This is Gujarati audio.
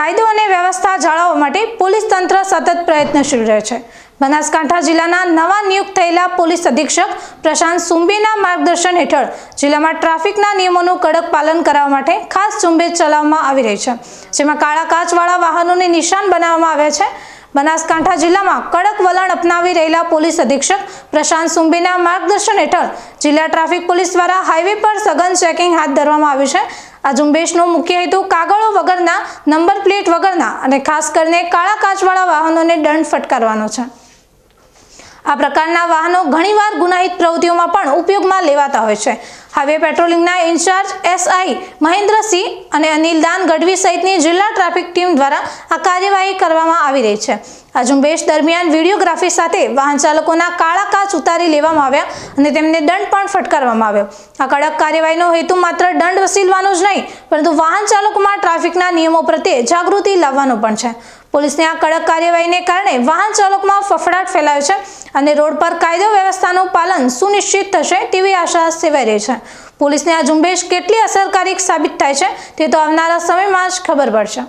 કાયદો અને વ્યવસ્થા જાળવવા માટે પોલીસ તંત્ર સતત પ્રયત્નશીલ રહે છે. બનાસકાંઠા જિલ્લાના નવા નિયુક્ત થયેલા પોલીસ અધિક્ષક પ્રશાંત સુંબેના માર્ગદર્શન હેઠળ જિલ્લામાં ટ્રાફિકના નિયમોનું કડક પાલન કરાવવા માટે ખાસ ઝુંબેશ ચલાવવામાં આવી રહી છે. જેમાં કાળા કાચવાળા વાહનોને નિશાન બનાવવામાં આવ્યા છે. બનાસકાંઠા જિલ્લામાં કડક વલણ અપનાવી રહેલા પોલીસ અધિક્ષક પ્રશાંત સુંબેના માર્ગદર્શન હેઠળ જિલ્લા ટ્રાફિક પોલીસ દ્વારા હાઈવે પર સઘન ચેકિંગ હાથ ધરવામાં આવ્યું છે. આ ઝુંબેશનો મુખ્ય હેતુ કાગળો વગરના, નંબર પ્લેટ વગરના અને ખાસ કરીને કાળા કાચવાળા વાહનોને દંડ ફટકારવાનો છે. આ પ્રકારના વાહનો ઘણીવાર ગુનાહિત પ્રવૃત્તિઓમાં પણ ઉપયોગમાં લેવાતા હોય છે. હાઈવે પેટ્રોલિંગના ઇન્ચાર્જ એસઆઈ મહેન્દ્રસિંહ અને અનિલ દાન ગઢવી સહિતની જિલ્લા ટ્રાફિક ટીમ દ્વારા આ કાર્યવાહી કરવામાં આવી રહી છે. આ ઝુંબેશ દરમિયાન વિડીયોગ્રાફી સાથે વાહન ચાલકોના કાળા કાચ ઉતારી લેવામાં આવ્યા અને તેમને દંડ પણ ફટકારવામાં આવ્યો. આ કડક કાર્યવાહીનો હેતુ માત્ર દંડ વસૂલવાનો જ નહીં, પરંતુ વાહન ચાલકોમાં ટ્રાફિકના નિયમો પ્રત્યે જાગૃતિ લાવવાનો પણ છે. પોલીસની આ કડક કાર્યવાહીને કારણે વાહન ચાલકોમાં ફફડાટ ફેલાયો છે અને રોડ પર કાયદો વ્યવસ્થાનું પાલન સુનિશ્ચિત થશે તેવી આશા સેવાઈ રહી છે. પોલીસની આ ઝુંબેશ કેટલી અસરકારક સાબિત થાય છે તે તો આવનારા સમયમાં જ ખબર પડશે.